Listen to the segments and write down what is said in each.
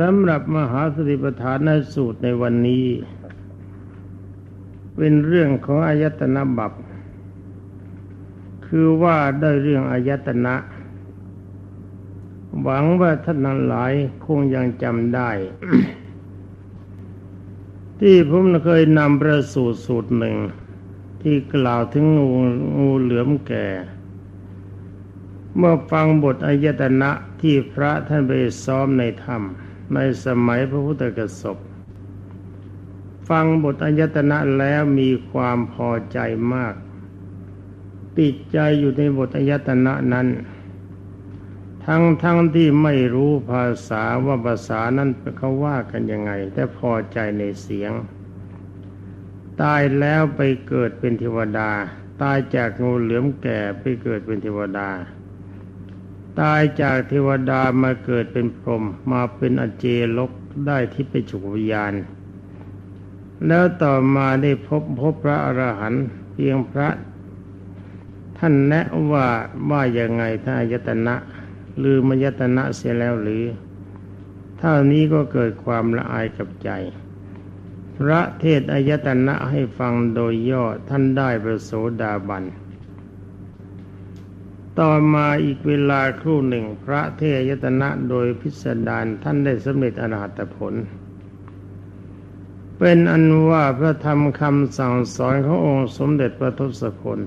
สำหรับมหาสติปัฏฐานสูตรในวันนี้ เป็นเรื่องของอายตนะบับคือว่าได้เรื่องอายตนะ หวังว่าท่านนั้นหลายคงยังจำได้ ที่ผมเคยนำประสูตรสูตรหนึ่ง ที่กล่าวถึงงูงูเหลือมแก่ เมื่อฟังบทอายตนะที่พระท่านไปซ้อมในถ้ำ ในสมัยพระพุทธกสบฟังบทอายตนะแล้วมีความพอใจมาก ติดใจอยู่ในบทอายตนะนั้น ทั้งทั้งที่ไม่รู้ภาษาว่าภาษานั้นเขาว่ากันยังไง แต่พอใจในเสียง ตายแล้วไปเกิดเป็นเทวดา ตายจากงูเหลือมแก่ไปเกิดเป็นเทวดา ตายจากเทวดามาเกิดเป็นพรหมมาเป็นอเจลกได้ที่ไปฉุกวิญญาณ แล้วต่อมาได้พบพบพระอรหันต์เพียงพระ ท่านแนะว่าว่ายังไงถ้ายตนะหรือมยตนะเสียแล้วหรือ เท่านี้ก็เกิดความละอายกับใจ พระเทศอายตนะให้ฟังโดยย่อท่านได้ประโสดาบัน ต่อมาอีกเวลาครู่หนึ่งพระเทยตนะโดยพิสดารท่านได้สำเร็จอรหัตผล เป็นอันว่าพระธรรมคำสั่งสอนขององค์สมเด็จพระทศพล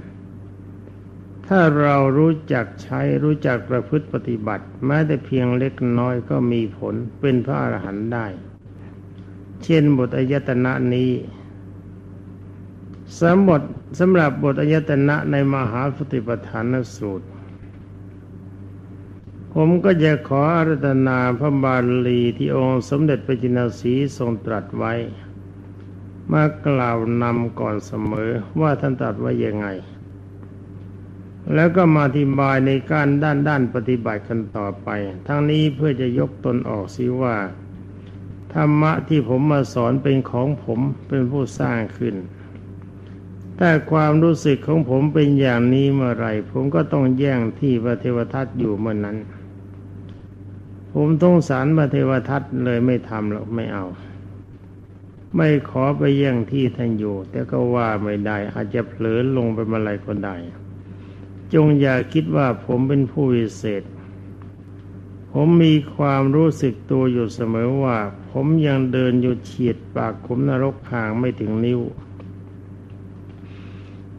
ถ้าเรารู้จักใช้รู้จักประพฤติปฏิบัติ แม้แต่เพียงเล็กน้อยก็มีผลเป็นพระอรหันต์ได้ เช่นบทอายตนะนี้สมบทสำหรับบทอายตนะในมหาสติปัฏฐานสูตร ผมก็จะขออารัตนาพระบาลีที่องค์สมเด็จพระจินสีทรงตรัสไว้ มากล่าวนำก่อนเสมอว่าท่านตรัสไว้ยังไง แล้วก็มาอธิบายในการด้านด้านปฏิบัติกันต่อไป ทั้งนี้เพื่อจะยกตนออกสิว่าธรรมะที่ผมมาสอนเป็นของผมเป็นผู้สร้างขึ้น แต่ความรู้สึกของผมเป็นอย่างนี้เมื่อไรผมก็ต้องแย่งที่พระเทวทัตอยู่เมื่อนนั้น ผมต้องสารมาเทวทัตเลยไม่ทำหรอกไม่เอา ไม่ขอไปแย่งที่ท่านอยู่ แต่ก็ว่าไม่ได้ อาจจะเผลอลงไปมาอะไรก็ได้ จงอย่าคิดว่าผมเป็นผู้วิเศษ ผมมีความรู้สึกตัวอยู่เสมอว่า ผมยังเดินอยู่เฉียดปากขุมนรกห่างไม่ถึงนิ้ว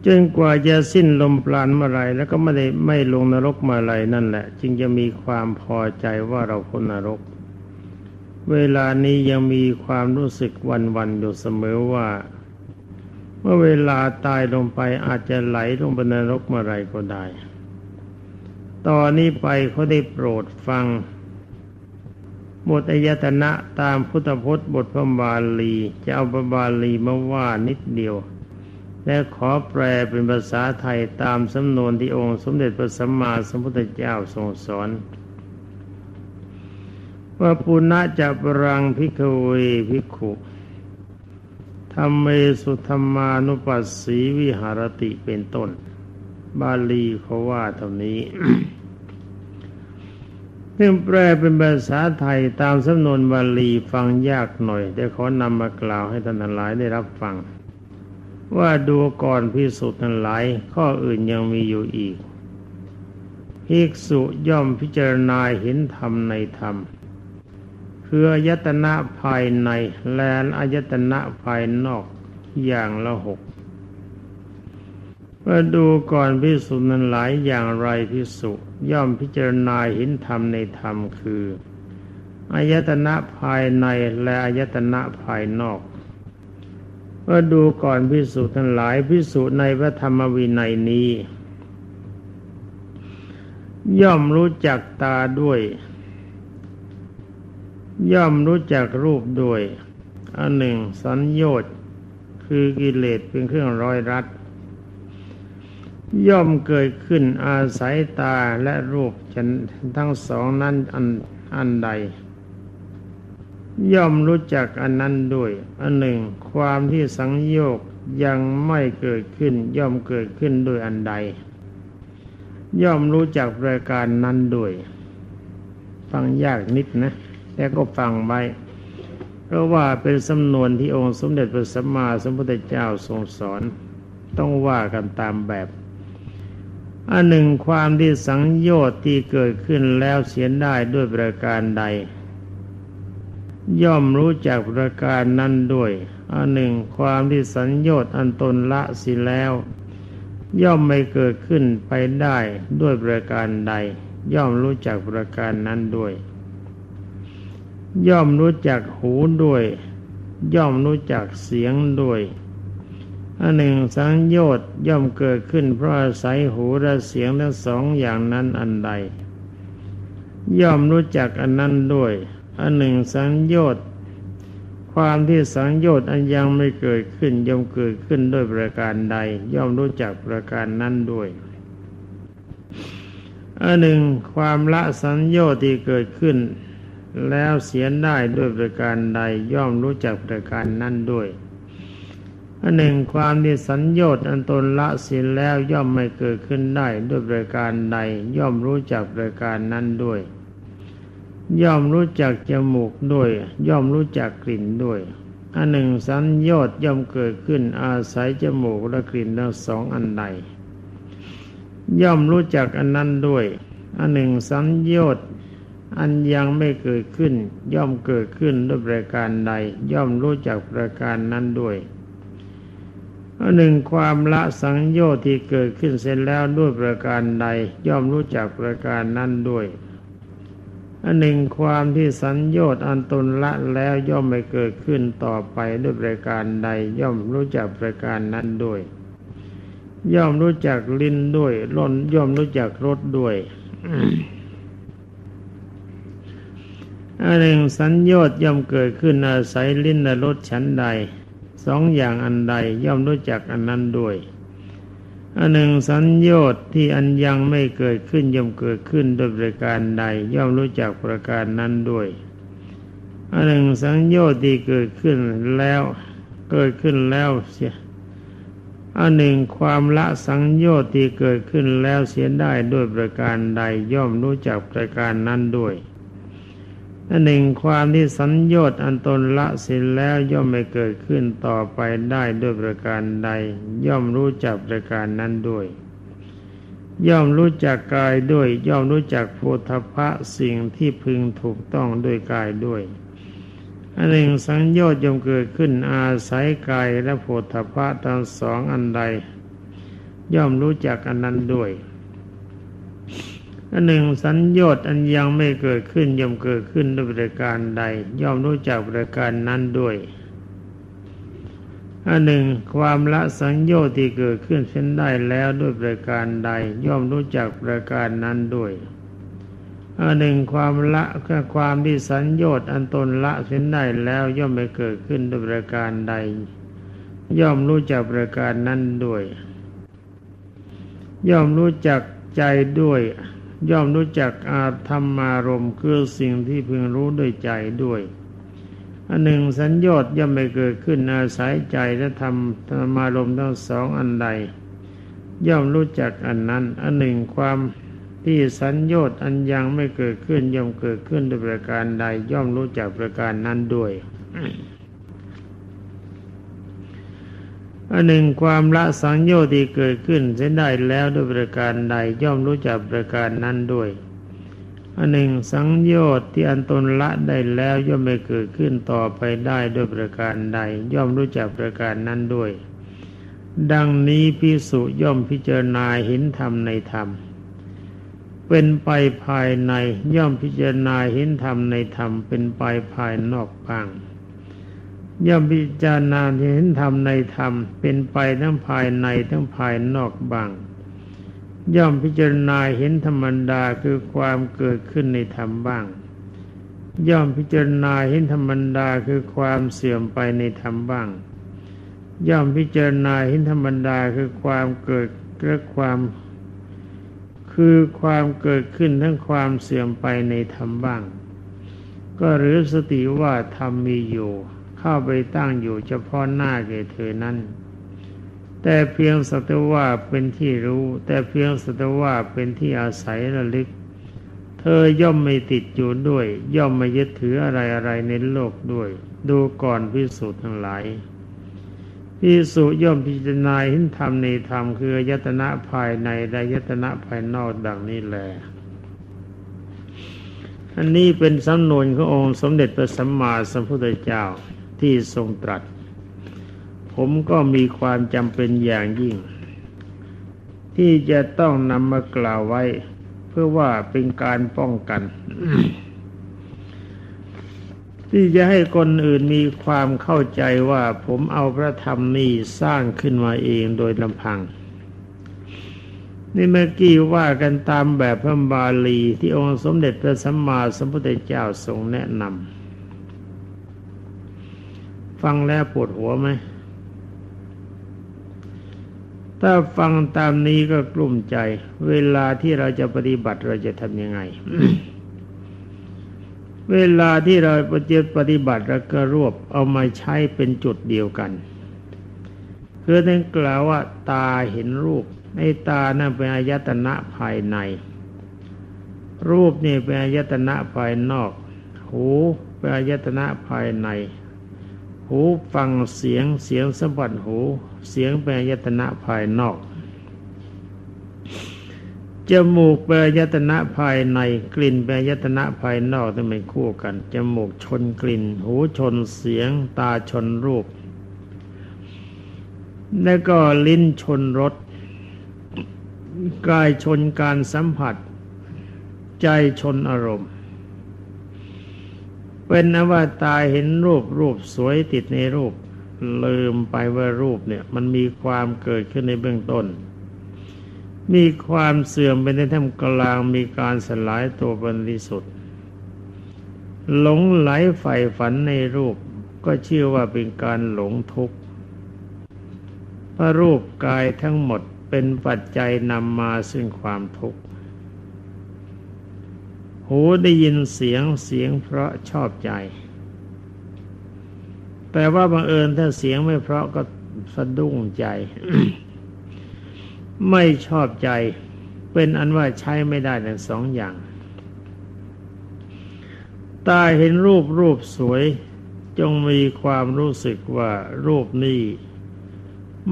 จนกว่าจะสิ้นลมปราณเมื่อไรแล้วก็ไม่ได้ไม่ลงนรกมาไรนั่นแหละ จึงจะมีความพอใจว่าเราพ้นนรก เวลานี้ยังมีความรู้สึกวันวันอยู่เสมอว่า เมื่อเวลาตายลงไปอาจจะไหลลงไปนรกเมื่อไรก็ได้ ตอนนี้ไปเขาได้โปรดฟังบทอายตนะตามพุทธพจน์บทพระบาลี จะเอาพระบาลีมาว่านิดเดียว และขอแปลเป็นภาษาไทยตามสำนวนที่องค์สมเด็จพระสัมมาสัมพุทธเจ้าทรงสอนว่าปุณะจะปรังพิกเวพิกขุธรรมเมสุธรรมานุปัสสีวิหารติเป็นต้น บาลีเขาว่าเท่านี้ซึ่งแปลเป็นภาษาไทยตามสำนวนบาลีฟังยากหน่อย แต่ขอนำมากล่าวให้ท่านหลายได้รับฟัง ว่าดูก่อนพิสุทั้งหลาย ข้ออื่นยังมีอยู่อีกภิกษุย่อมพิจารณาเห็นธรรมในธรรมคืออายตนะภายในแลนอายตนะภายนอกอย่างละหกว่าดูก่อนพิสุนั้นหลายอย่างไรพิสุย่อมพิจารณาเห็นธรรมในธรรมคืออายตนะภายในและอายตนะภายนอก ก็ดูก่อนพิสูจน์ทั้งหลายพิสูจน์ในพระธรรมวินัยนี้ ย่อมรู้จักตาด้วย ย่อมรู้จักรูปด้วย อันหนึ่งสัญญชน์คือกิเลสเป็นเครื่องร้อยรัดย่อมเกิดขึ้นอาศัยตาและรูปฉันทั้งสองนั้นอันอันใด ย่อมรู้จักอันนั้นด้วย อันหนึ่ง ความที่สังโยกยังไม่เกิดขึ้น ย่อมเกิดขึ้นด้วยอันใด ย่อมรู้จักประการนั้นด้วย ฟังยากนิดนะ แต่ก็ฟังไว้เพราะว่าเป็นสำนวนที่องค์สมเด็จพระสัมมาสัมพุทธเจ้าทรงสอน ต้องว่ากันตามแบบอันหนึ่งความที่สังโยชน์ที่เกิดขึ้นแล้วเสียได้ด้วยประการใด ย่อมรู้จักประการนั้นด้วย อันหนึ่งความที่สัญโยชน์อันตนละสิแล้ว ย่อมไม่เกิดขึ้นไปได้ด้วยประการใด ย่อมรู้จักประการนั้นด้วย ย่อมรู้จักหูด้วย ย่อมรู้จักเสียงด้วยอันหนึ่งสังโยชน์ย่อมเกิดขึ้นเพราะอาศัยหูและเสียงทั้งสองอย่างนั้นอันใด ย่อมรู้จักอันนั้นด้วย อันหนึ่งสังโยชน์ความที่สังโยชน์อันยังไม่เกิดขึ้นย่อมเกิดขึ้นด้วยประการใด ย่อมรู้จักประการนั้นด้วยอันหนึ่งความละสังโยชน์ที่เกิดขึ้น แล้วเสียได้ด้วยประการใด ย่อมรู้จักประการนั้นด้วยอันหนึ่งความที่สัญโยชน์อันตนละเสียแล้วย่อมไม่เกิดขึ้นได้ด้วยประการใดย่อมรู้จักประการนั้นด้วย ย่อมรู้จักจมูกด้วย ย่อมรู้จักกลิ่นด้วยอันหนึ่งสัญโยชน์ย่อมเกิดขึ้นอาศัยจมูกและกลิ่นทั้งสองอันใดย่อมรู้จักอันนั้นด้วยอันหนึ่งสัญโยชน์อันยังไม่เกิดขึ้น ย่อมเกิดขึ้นด้วยประการใด ย่อมรู้จักประการนั้นด้วยอันหนึ่งความละสังโยชน์ที่เกิดขึ้นเสร็จแล้วด้วยประการใด ย่อมรู้จักประการนั้นด้วย อันหนึ่งความที่สัญโยชน์อันตนละแล้วย่อมไม่เกิดขึ้นต่อไปด้วยประการใดย่อมรู้จักประการนั้นด้วย ย่อมรู้จักลิ้นด้วยล้นย่อมรู้จักรสด้วยอันหนึ่งสัญญอดย่อมเกิดขึ้นอาศัยลิ้นและรสชั้นใดสองอย่างอันใดย่อมรู้จักอันนั้นด้วย อันหนึ่งสัญญอดที่อันยังไม่เกิดขึ้นย่อมเกิดขึ้นด้วยประการใดย่อมรู้จักประการนั้นด้วยอันหนึ่งสัญญอดที่เกิดขึ้นแล้วเกิดขึ้นแล้วเสียอันหนึ่งความละสังโยชน์ที่เกิดขึ้นแล้วเสียได้ด้วยประการใดย่อมรู้จักประการนั้นด้วย อันหนึ่งความที่สัญโยชน์อันตนละเสร็จแล้วย่อมไม่เกิดขึ้นต่อไปได้ด้วยประการใด ย่อมรู้จักประการนั้นด้วย ย่อมรู้จักกายด้วย ย่อมรู้จักโพธพะสิ่งที่พึงถูกต้องด้วยกายด้วยอันหนึ่งสังโยชน์ย่อมเกิดขึ้นอาศัยกายและโพธพะทั้งสองอันใด ย่อมรู้จักอันนั้นด้วย อันหนึ่งสัญญชน์อันยังไม่เกิดขึ้นย่อมเกิดขึ้นด้วยประการใด ย่อมรู้จักประการนั้นด้วยอันหนึ่งความละสัญญชน์ที่เกิดขึ้นเช่นได้แล้วด้วยประการใด ย่อมรู้จักประการนั้นด้วยอันหนึ่งความละคือความที่สัญญชน์อันตนละเช่นได้แล้วย่อมไม่เกิดขึ้นด้วยประการใด ย่อมรู้จักประการนั้นด้วย ย่อมรู้จักใจด้วย ย่อมรู้จักอาธรรมารมคือสิ่งที่พึงรู้ด้วยใจด้วยอันหนึ่งสัญญอดย่อมไม่เกิดขึ้นอาศัยใจและธรรมธรรมารมทั้งสองอันใด ย่อมรู้จักอันนั้น อันหนึ่งความที่สัญญอดอันยังไม่เกิดขึ้นย่อมเกิดขึ้นด้วยประการใด ย่อมรู้จักประการนั้นด้วย อันหนึ่งความละสังโยชน์ที่เกิดขึ้นเส้นได้แล้วด้วยประการใดย่อมรู้จักประการนั้นด้วยอันหนึ่งสังโยชน์ที่อันตนละได้แล้วย่อมไม่เกิดขึ้นต่อไปได้ด้วยประการใด ย่อมรู้จักประการนั้นด้วย ดังนี้พิสุย่อมพิจารณาเห็นธรรมในธรรม เป็นไปภายในย่อมพิจารณาเห็นธรรมในธรรมเป็นไปภายนอกบ้าง ย่อมพิจารณาเห็นธรรมในธรรม เป็นไปทั้งภายในทั้งภายนอกบ้างย่อมพิจารณาเห็นธรรมดาคือความเกิดขึ้นในธรรมบ้าง ย่อมพิจารณาเห็นธรรมดาคือความเสื่อมไปในธรรมบ้าง ย่อมพิจารณาเห็นธรรมดาคือความเกิดและความคือความเกิดขึ้นทั้งความเสื่อมไปในธรรมบ้าง ก็หรือสติว่าธรรมมีอยู่ เข้าไปตั้งอยู่เฉพาะหน้าแก่เธอนั้น แต่เพียงสัตว่าเป็นที่รู้ แต่เพียงสัตว่าเป็นที่อาศัยระลึก เธอย่อมไม่ติดอยู่ด้วย ย่อมไม่ยึดถืออะไรอะไรในโลกด้วย ดูก่อนพิสูจน์ทั้งหลายพิสุย่อมพิจารณาเห็นธรรมในธรรมคือยตนะภายในและยตนะภายนอกดังนี้แลอันนี้เป็นสำนวนขององค์สมเด็จพระสัมมาสัมพุทธเจ้า ที่ทรงตรัส ผมก็มีความจำเป็นอย่างยิ่ง ที่จะต้องนำมากล่าวไว้ เพื่อว่าเป็นการป้องกัน ที่จะให้คนอื่นมีความเข้าใจว่าผมเอาพระธรรมนี้สร้างขึ้นมาเองโดยลำพังนี่เมื่อกี้ว่ากันตามแบบพระบาลีที่องค์สมเด็จพระสัมมาสัมพุทธเจ้าทรงแนะนำ ฟังแล้วปวดหัวไหม ถ้าฟังตามนี้ก็กลุ่มใจ เวลาที่เราจะปฏิบัติเราจะทำยังไง เวลาที่เราปฏิปฏิบัติแล้วก็รวบเอามาใช้เป็นจุดเดียวกัน คือท่นกล่าวว่า ตาเห็นรูปในตานั่นเป็นอายตนะภายใน รูปนี่เป็นอายตนะภายนอก หูเป็นอายตนะภายใน หูฟังเสียงเสียงสัมผัสหู เสียงเป็นอายตนะภายนอกจมูกเป็นยตนะภายในกลิ่นเป็นยตนะภายนอกต้องเป็นคู่กันจมูกชนกลิ่น หูชนเสียง ตาชนรูป แล้วก็ลิ้นชนรสกายชนการสัมผัส ใจชนอารมณ์ เป็นนว่าตาเห็นรูปรูปสวยติดในรูป ลืมไปว่ารูปเนี่ย มันมีความเกิดขึ้นในเบื้องต้น มีความเสื่อมไปในท่ามกลางมีการสลายตัวเป็นที่สุดหลงไหลใฝ่ฝันในรูป ก็ชื่อว่าเป็นการหลงทุกข์พระรูปกายทั้งหมดเป็นปัจจัยนำมาซึ่งความทุกข์ หูได้ยินเสียงเสียงเพราะชอบใจ แต่ว่าบังเอิญถ้าเสียงไม่เพราะก็สะดุ้งใจ ไม่ชอบใจ เป็นอันว่าใช้ไม่ได้ทั้งสองอย่าง ตาเห็นรูปรูปสวย จงมีความรู้สึกว่ารูปนี้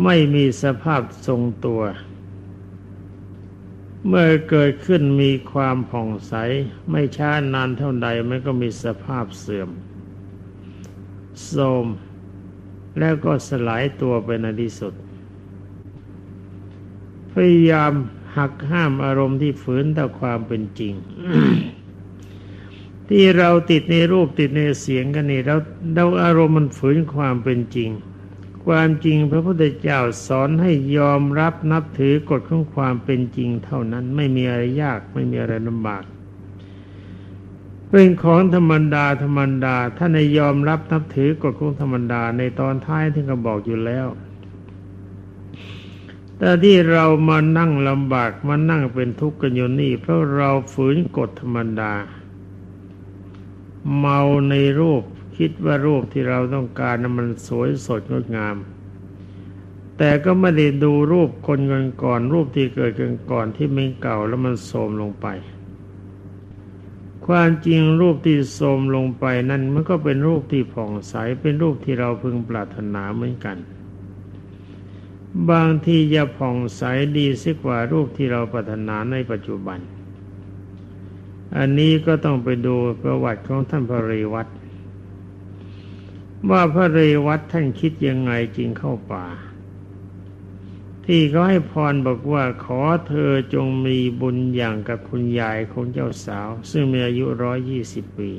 ไม่มีสภาพทรงตัว เมื่อเกิดขึ้นมีความผ่องใส ไม่ช้านานเท่าใดมันก็มีสภาพเสื่อมโทมแล้วก็สลายตัวไปในที่สุด พยายามหักห้ามอารมณ์ที่ฝืนต่อความเป็นจริง ที่เราติดในรูปติดในเสียงกันนี่เราเราอารมณ์มันฝืนความเป็นจริง ความจริงพระพุทธเจ้าสอนให้ยอมรับนับถือกฎของความเป็นจริงเท่านั้นไม่มีอะไรยากไม่มีอะไรลำบาก เป็นของธรรมดาธรรมดาถ้าในยอมรับนับถือกฎของธรรมดาในตอนท้ายที่เขาบอกอยู่แล้ว แต่ที่เรามานั่งลำบากมานั่งเป็นทุกข์กันอยู่นี่เพราะเราฝืนกฎธรรมดา เมาในรูป คิดว่ารูปที่เราต้องการนั้นมันสวยสดงดงาม แต่ก็ไม่ได้ดูรูปคนก่อนก่อนรูปที่เกิดกันก่อนที่ไม่เก่าแล้วมันโทมลงไป ความจริงรูปที่โทมลงไปนั้นมันก็เป็นรูปที่ผ่องใสเป็นรูปที่เราพึงปรารถนาเหมือนกัน บางทีจะผ่องใสดีสิกว่ารูปที่เราปรารถนาในปัจจุบัน อันนี้ก็ต้องไปดูประวัติของท่านพระเรวัต ว่าพระเรวัตท่านคิดยังไงจริงเข้าป่า ที่เขาให้พรบอกว่าขอเธอจงมีบุญอย่างกับคุณยายของเจ้าสาว ซึ่งมีอายุร้อยยี่สิบปี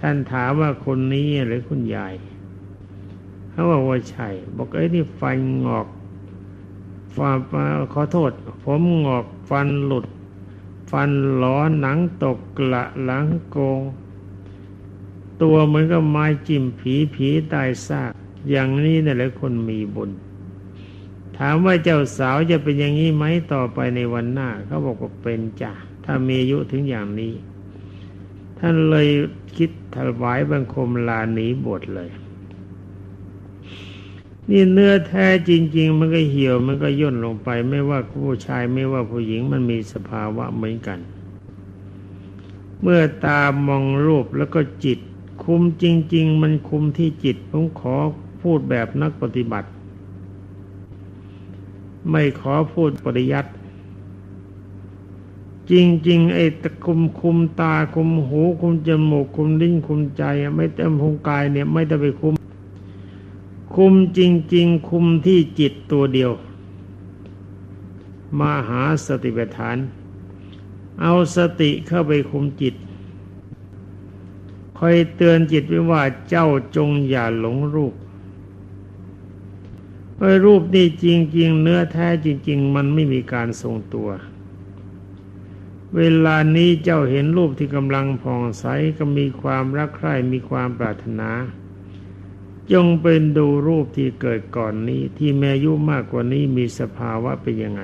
ท่านถามว่าคนนี้หรือคุณยายเขาบอกว่าใช่บอกไอ้นี่ฟันงอกฟันขอโทษ ผมงอกฟันหลุด ฟันหลอหนังตกกละหลังโกง ตัวเหมือนกับไม้จิ้มผีผีตายซาก อย่างนี้นี่แหละคนมีบุญ ถามว่าเจ้าสาวจะเป็นอย่างนี้ไหมต่อไปในวันหน้า เขาบอกว่าเป็นจ้ะถ้ามีอายุถึงอย่างนี้ ท่านเลยคิดถวายบังคมลาหนีบวชเลย นี่เนื้อแท้จริง ๆ มันก็เหี่ยวมันก็ย่นลงไป ไม่ว่าผู้ชายไม่ว่าผู้หญิงมันมีสภาวะเหมือนกัน เมื่อตามองรูปแล้วก็จิต คุมจริง ๆ มันคุมที่จิตผมขอพูดแบบนักปฏิบัติ ไม่ขอพูดปริยัติจริง ๆ ไอ้ตะคุมคุมตาคุมหู คุมจมูกคุมลิ้นคุมใจ ไม่เต็มพงกายเนี่ย ไม่ได้ไปคุม คุมจริง ๆ คุมที่จิตตัวเดียวมาหาสติปัฏฐาน เอาสติเข้าไปคุมจิต คอยเตือนจิตไว้ว่าเจ้าจงอย่าหลงรูปไอ้รูปนี่จริง ๆ เนื้อแท้จริง ๆ มันไม่มีการทรงตัว เวลานี้เจ้าเห็นรูปที่กำลังผ่องใสก็มีความรักใคร่มีความปรารถนา จงเป็นดูรูปที่เกิดก่อนนี้ที่แม่ยุมากกว่านี้มีสภาวะเป็นยังไง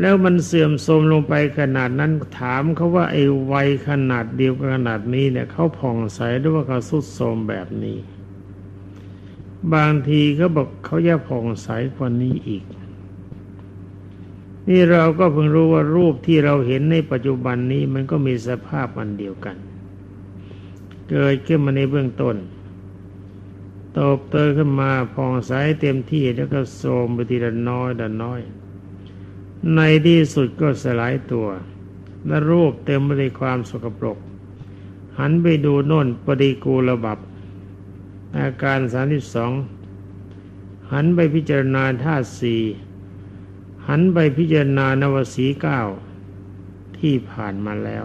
แล้วมันเสื่อมโทรมลงไปขนาดนั้นถามเขาว่าไอ้วัยขนาดเดียวกันขนาดนี้เนี่ยเขาผ่องใสหรือว่าเขาสุดโทรมแบบนี้ บางทีเขาบอกเขาจะผ่องใสกว่านี้อีก นี่เราก็เพิ่งรู้ว่ารูปที่เราเห็นในปัจจุบันนี้มันก็มีสภาพมันเดียวกัน เกิดขึ้นมาในเบื้องต้นโตบเตยขึ้นมาผ่องใสเต็มที่แล้วก็โทรมไปทีละน้อยละน้อย ในที่สุดก็สลายตัว และรูปเต็มไปด้วยความสกปรก หันไปดูโน่นปฏิกูลบับ อาการสามสิบสองหันไปพิจารณาธาตุสี่หันไปพิจารณานวสีเก้าที่ผ่านมาแล้ว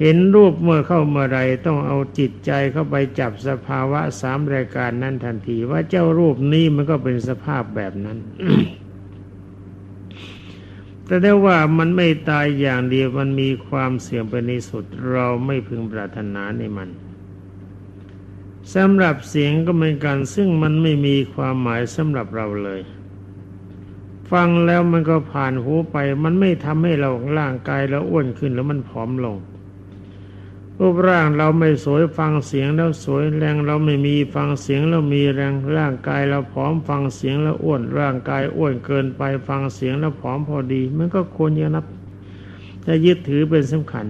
เห็นรูปเมื่อเข้าเมื่อไรต้องเอาจิตใจเข้าไปจับสภาวะสามรายการนั้นทันที ว่าเจ้ารูปนี้มันก็เป็นสภาพแบบนั้น แต่ได้ว่ามันไม่ตายอย่างเดียวมันมีความเสี่ยงไปในสุดเราไม่พึงปรารถนาในมันสำหรับเสียงก็เหมือนกันซึ่งมันไม่มีความหมายสำหรับเราเลย ฟังแล้วมันก็ผ่านหูไป มันไม่ทำให้เราร่างกายเราอ้วนขึ้นแล้วมันผอมลง รูปร่างเราไม่สวยฟังเสียงแล้วสวยแรงเราไม่มีฟังเสียงแล้วมีแรงร่างกายเราผอมฟังเสียงแล้วอ้วนร่างกายอ้วนเกินไปฟังเสียงแล้วผอมพอดี มันก็ควรจะนับจะยึดถือเป็นสำคัญ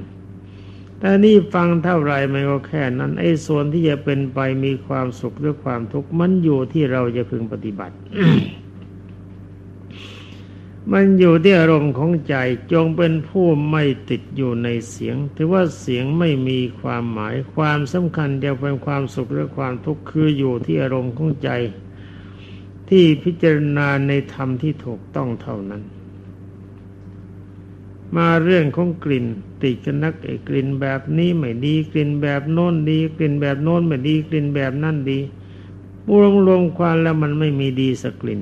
แต่นี่ฟังเท่าไรมันก็แค่นั้นไอ้ส่วนที่จะเป็นไปมีความสุขหรือความทุกข์มันอยู่ที่เราจะพึงปฏิบัติ มันอยู่ที่อารมณ์ของใจจงเป็นผู้ไม่ติดอยู่ในเสียง ถือว่าเสียงไม่มีความหมายความสำคัญจะเป็นความสุขหรือความทุกข์คืออยู่ที่อารมณ์ของใจ ที่พิจารณาในธรรมที่ถูกต้องเท่านั้น มาเรื่องของกลิ่น ติดกันนักไอ้กลิ่นแบบนี้ไม่ดีกลิ่นแบบโน้นดี กลิ่นแบบโน้นไม่ดีกลิ่นแบบนั่นดีรวมรวมความแล้วมันไม่มีดีสักกลิ่น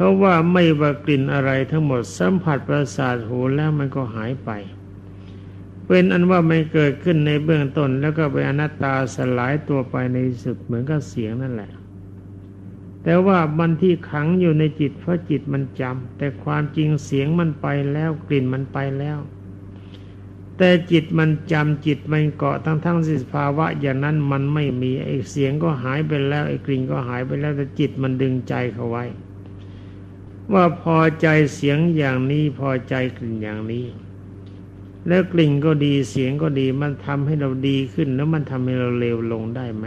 ราะว่าไม่ว่ากลิ่นอะไรทั้งหมดสัมผัสประสาทหูแล้วมันก็หายไป เป็นอันว่ามันเกิดขึ้นในเบื้องต้นแล้วก็ไปอนัตตาสลายตัวไปในสุดเหมือนกับเสียงนั่นแหละ แต่ว่ามันที่ขังอยู่ในจิตเพราะจิตมันจำแต่ความจริงเสียงมันไปแล้วกลิ่นมันไปแล้ว แต่จิตมันจำจิตมันเกาะทั้งทั้งสิภาวะ อย่างนั้นมันไม่มีไอ้เสียงก็หายไปแล้วไอ้กลิ่นก็หายไปแล้วแต่จิตมันดึงใจเขาไว้ ว่าพอใจเสียงอย่างนี้พอใจกลิ่นอย่างนี้ แล้วกลิ่นก็ดีเสียงก็ดีมันทำให้เราดีขึ้น แล้วมันทำให้เราเลวลงได้ไหม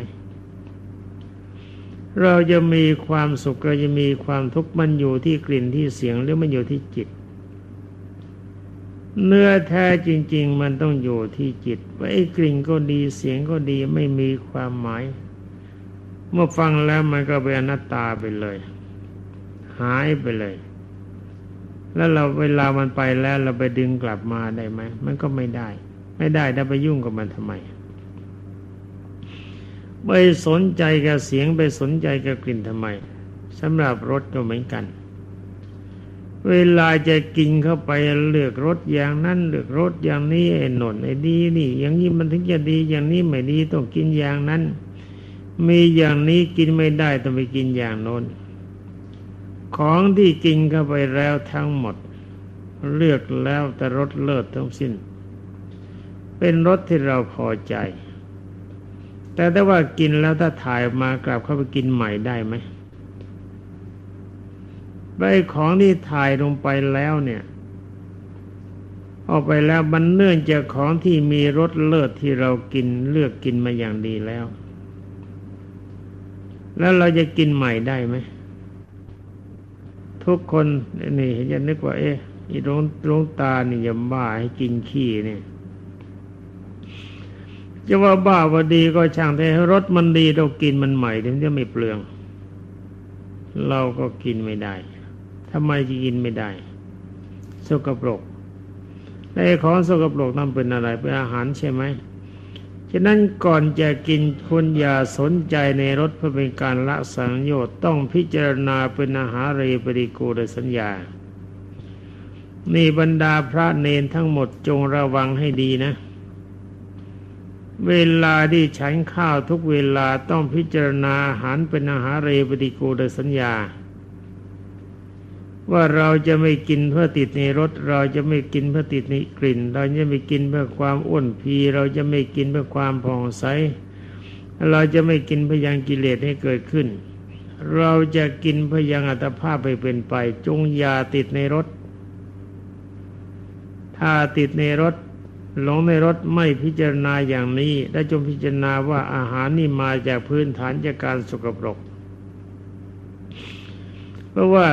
เราจะมีความสุขเราจะมีความทุกข์มันอยู่ที่กลิ่นที่เสียงหรือมันอยู่ที่จิตเนื้อแท้จริง ๆ มันต้องอยู่ที่จิตว่าไอ้กลิ่นก็ดีเสียงก็ดีไม่มีความหมาย เมื่อฟังแล้วมันก็เป็นอนัตตาไปเลย หายไปเลย แล้วเราเวลามันไปแล้วเราไปดึงกลับมาได้ไหมมันก็ไม่ได้ ไม่ได้ถ้าไปยุ่งกับมันทำไมไปสนใจกับเสียงไปสนใจกับกลิ่นทำไมสำหรับรสก็เหมือนกัน เวลาจะกินเข้าไปเลือกรสอย่างนั้นเลือกรสอย่างนี้ไอ้หนนไอ้ดีนี่ อย่างนี้มันถึงจะดีอย่างนี้ไม่ดีต้องกินอย่างนั้น มีอย่างนี้กินไม่ได้ต้องไปกินอย่างโน้น ของที่กินเข้าไปแล้วทั้งหมด เลือกแล้วแต่รสเลิศทั้งสิ้น เป็นรสที่เราพอใจ แต่ถ้าว่ากินแล้วถ้าถ่ายมากลับเข้าไปกินใหม่ได้ไหมใบของที่ถ่ายลงไปแล้วเนี่ย ออกไปแล้วมันเนื่องจากของที่มีรสเลิศที่เรากินเลือกกินมาอย่างดีแล้ว แล้วเราจะกินใหม่ได้ไหม ทุกคนนี่จะนึกว่า เอ๊ะอีลงลงตานี่อย่าบ้าให้กินขี้เนี่ยจะว่าบ้าว่าดีก็ช่างแต่รสมันดีเรากินมันใหม่ถึงจะไม่เปลือง เราก็กินไม่ได้ทำไมจะกินไม่ได้ สกปรกในของสกปรกนั่นเป็นอะไรเป็นอาหารใช่ไหม ฉะนั้นก่อนจะกินคุณอย่าสนใจในรสเพื่อเป็นการละสังโยชน์ต้องพิจารณาเป็นอาหารเรปริกูดสัญญา นี่บรรดาพระเนนทั้งหมดจงระวังให้ดีนะ เวลาที่ฉันข้าวทุกเวลาต้องพิจารณาอาหารเป็นอาหารเรปฏิกูลสัญญา ว่าเราจะไม่กินเพื่อติดในรสเราจะไม่กินเพื่อติดในกลิ่น เราจะไม่กินเพื่อความอ้วนพี เราจะไม่กินเพื่อความผ่องใสเราจะไม่กินเพื่อยังกิเลสให้เกิดขึ้น เราจะกินเพื่อยังอัตภาพไปเป็นไป จงอย่าติดในรสถ้าติดในรสหลงในรสไม่พิจารณาอย่างนี้ และจงพิจารณาว่าอาหารนี่มาจากพื้นฐานจากการสกปรก เพราะว่า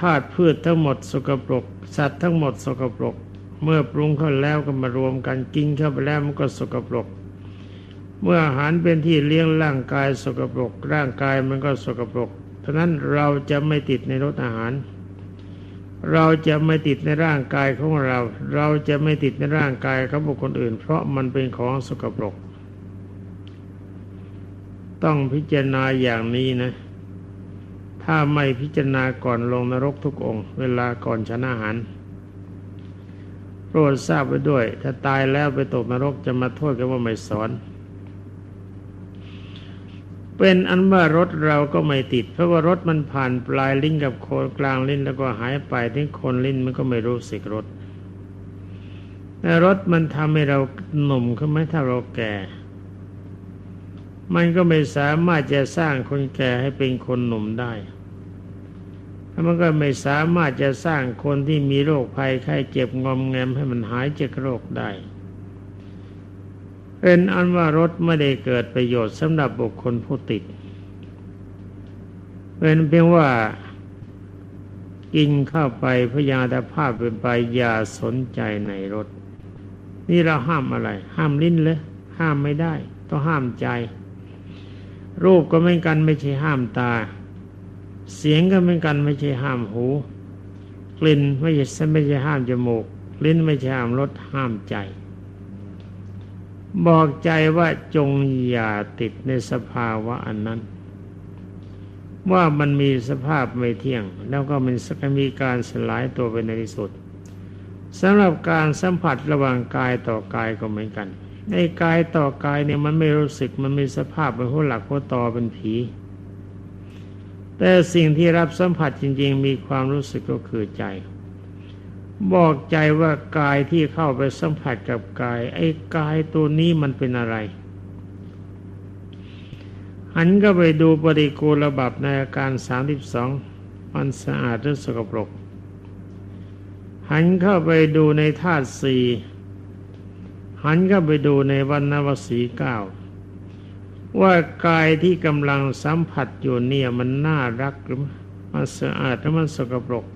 ธาตุพืชทั้งหมดสกปรก สัตว์ทั้งหมดสกปรก เมื่อปรุงเข้าแล้วก็มารวมกันกินเข้าไปแล้วมันก็สกปรก เมื่ออาหารเป็นที่เลี้ยงร่างกายสกปรก ร่างกายมันก็สกปรกเพราะนั้นเราจะไม่ติดในรสอาหาร เราจะไม่ติดในร่างกายของเรา เราจะไม่ติดในร่างกายของบุคคลอื่น เพราะมันเป็นของสกปรก ต้องพิจารณาอย่างนี้นะ ถ้าไม่พิจารณาก่อนลงนรกทุกองค์ เวลาก่อนฉันอาหารโปรดทราบไว้ด้วย ถ้าตายแล้วไปตกนรกจะมาโทษกันว่าไม่สอน เป็นอันว่ารถเราก็ไม่ติด เพราะว่ารถมันผ่านปลายลิ้นกับโคนกลางลิ้นแล้วก็หายไปที่คนลิ้นมันก็ไม่รู้สึกรถแต่รถมันทำให้เราหนุ่มขึ้นไหมถ้าเราแก่ มันก็ไม่สามารถจะสร้างคนแก่ให้เป็นคนหนุ่มได้ มันก็ไม่สามารถจะสร้างคนที่มีโรคภัยไข้เจ็บงอมแงมให้มันหายจากโรคได้ เป็นอันว่ารถไม่ได้เกิดประโยชน์สำหรับบุคคลผู้ติด เป็นเพียงว่ากินเข้าไปพยาธภาพเป็นไปอย่าสนใจในรถ นี่เราห้ามอะไร ห้ามลิ้นเลยห้ามไม่ได้ ต้องห้ามใจ รูปก็ไม่กันไม่ใช่ห้ามตา เสียงก็เหมือนกันไม่ใช่ห้ามหู กลิ่นไม่ใช่ไม่ใช่ห้ามจมูก ลิ้นไม่ใช่ห้ามรสห้ามใจ บอกใจว่าจงอย่าติดในสภาวะอันนั้น ว่ามันมีสภาพไม่เที่ยง แล้วก็มันสักมีการสลายตัวไปในที่สุดสำหรับการสัมผัสระหว่างกายต่อกายก็เหมือนกันในกายต่อกายเนี่ยมันไม่รู้สึกมันมีสภาพเป็นหัวหลักหัวตอเป็นผี แต่สิ่งที่รับสัมผัสจริง ๆ มีความรู้สึกก็คือใจ บอกใจว่ากายที่เข้าไปสัมผัสกับกาย ไอ้กายตัวนี้มันเป็นอะไรหันก็ไปดูปฏิกูลบับในอาการสามสิบสองมันสะอาดหรือสกปรก หันเข้าไปดูในธาตุสี่หันเข้าไปดูในวันนวสีเก้า ว่ากายที่กำลังสัมผัสอยู่เนี่ยมันน่ารักหรือมันสะอาดหรือมันสกปรก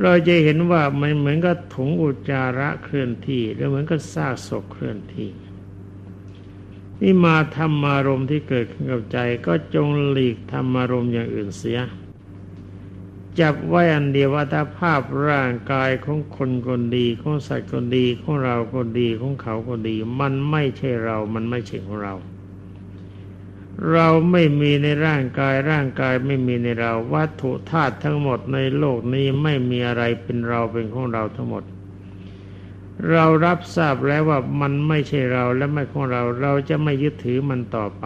เราจะเห็นว่ามันเหมือนกับถุงอุจจาระเคลื่อนที่หรือเหมือนกับซากศพเคลื่อนที่ นี่มาธรรมารมที่เกิดขึ้นกับใจก็จงหลีกธรรมารมอย่างอื่นเสีย จับไว้อันเดียวว่าถ้าภาพร่างกายของคนคนดีของสัตว์คนดีของเราคนดีของเขาคนดี มันไม่ใช่เรา มันไม่ใช่ของเรา เราไม่มีในร่างกายร่างกายไม่มีในเรา วัตถุธาตุทั้งหมดในโลกนี้ไม่มีอะไรเป็นเราเป็นของเราทั้งหมด เรารับทราบแล้วว่ามันไม่ใช่เราและไม่ของเรา เราจะไม่ยึดถือมันต่อไป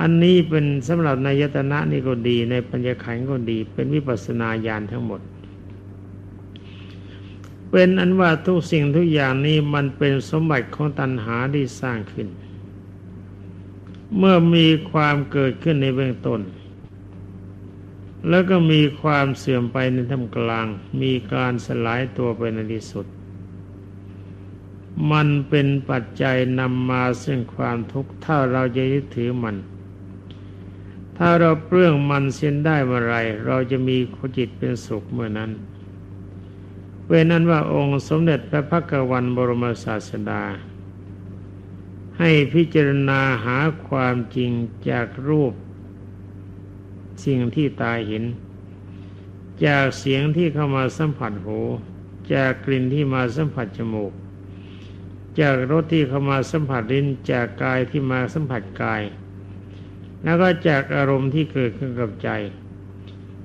อันนี้เป็นสำหรับนายตนะนี่ก็ดี ในปัญญาขันก็ดี เป็นวิปัสสนาญาณทั้งหมด เป็นอันว่าทุกสิ่งทุกอย่างนี้มันเป็นสมบัติของตัณหาที่สร้างขึ้น เมื่อมีความเกิดขึ้นในเบื้องต้น แล้วก็มีความเสื่อมไปในท่ามกลาง มีการสลายตัวไปในที่สุด มันเป็นปัจจัยนำมาซึ่งความทุกข์ถ้าเราจะยึดถือมัน ถ้าเราเปลื้องมันเส้นได้เมื่อไรเราจะมีจิตเป็นสุขเมื่อนั้นเป็นนั้นว่าองค์สมเด็จพระพักวันบรมศาสดา ให้พิจารณาหาความจริงจากรูป สิ่งที่ตาเห็น จากเสียงที่เข้ามาสัมผัสหู จากกลิ่นที่มาสัมผัสจมูก จากรสที่เข้ามาสัมผัสลิ้นจากกายที่มาสัมผัสกาย แล้วก็จากอารมณ์ที่เกิดขึ้นกับใจ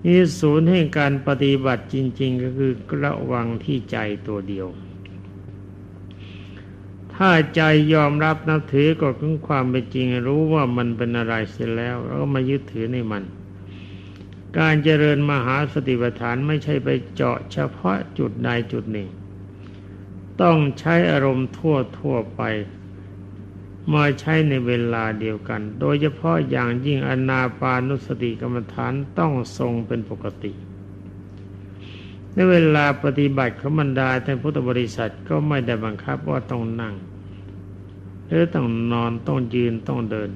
นี่ศูนย์แห่งการปฏิบัติจริง ๆ ก็คือระวังที่ใจตัวเดียว ถ้าใจยอมรับนับถือกฎของความเป็นจริง รู้ว่ามันเป็นอะไรเสร็จแล้วเราก็มายึดถือในมัน การเจริญมหาสติปัฏฐานไม่ใช่ไปเจาะเฉพาะจุดใดจุดหนึ่ง ต้องใช้อารมณ์ทั่วทั่วไป มาใช้ในเวลาเดียวกัน โดยเฉพาะอย่างยิ่งอนาปานุสติกรรมฐานต้องทรงเป็นปกติ ในเวลาปฏิบัติขบรรดาท่านพุทธบริษัทก็ไม่ได้บังคับว่าต้องนั่ง หรือต้องนอนต้องยืนต้องเดิน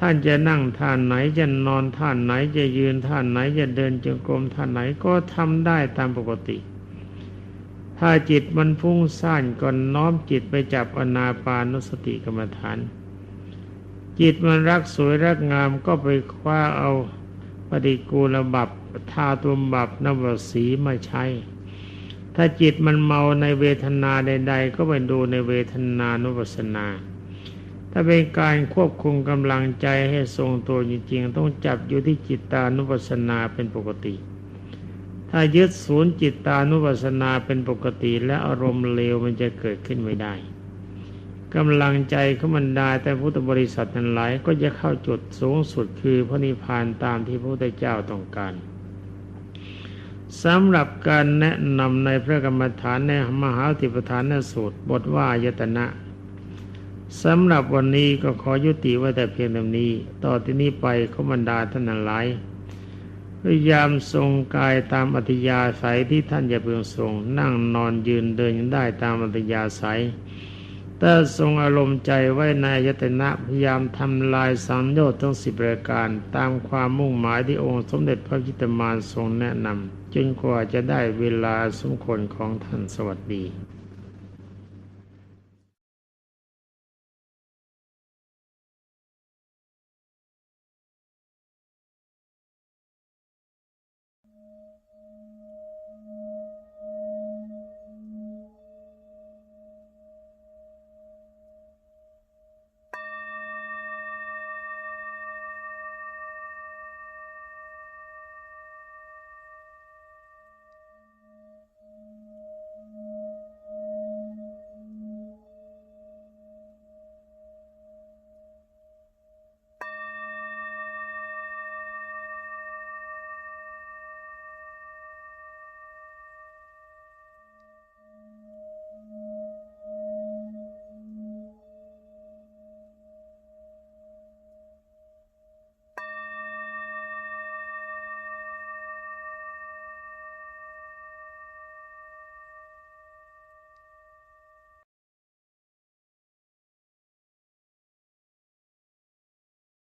ท่านจะนั่งท่านไหนจะนอนท่านไหนจะยืนท่านไหนจะเดินจงกรมท่านไหนก็ทำได้ตามปกติ ถ้าจิตมันพุ่งซ่านก่อนน้อมจิตไปจับอนาปานุสติกรรมฐาน จิตมันรักสวยรักงามก็ไปคว้าเอาปฏิกูลบับทาตุมบับนวสีมาใช้ ถ้าจิตมันเมาในเวทนาใด ๆ ก็ไปดูในเวทนานุปัสนา ถ้าเป็นการควบคุมกำลังใจให้ทรงตัวจริงๆ ต้องจับอยู่ที่จิตตานุปัสนาเป็นปกติ ถ้ายึดศูนย์จิตตานุปัสสนาเป็นปกติและอารมณ์เลวมันจะเกิดขึ้นไม่ได้กำลังใจเขามันได้แต่พุทธบริษัทนั้นหลายก็จะเข้าจุดสูงสุดคือพระนิพพานตามที่พระพุทธเจ้าต้องการสำหรับการแนะนำในพระกรรมฐานในมหาติปฐานสูตร บทว่ายตนะสำหรับวันนี้ก็ขอยุติไว้แต่เพียงเท่านี้ ต่อที่นี้ไปเขาบรรดาท่านหลาย พยายามทรงกายตามอัธยาศัยที่ท่านจะเพียงทรง นั่งนอนยืนเดินได้ตามอัธยาศัยแต่ทรงอารมณ์ใจไว้ในยตนะพยายามทำลายสังโยชน์ทั้งสิบรายการตามความมุ่งหมายที่องค์สมเด็จพระจิตมารทรงแนะนำจนกว่าจะได้เวลาสมควรของท่านสวัสดี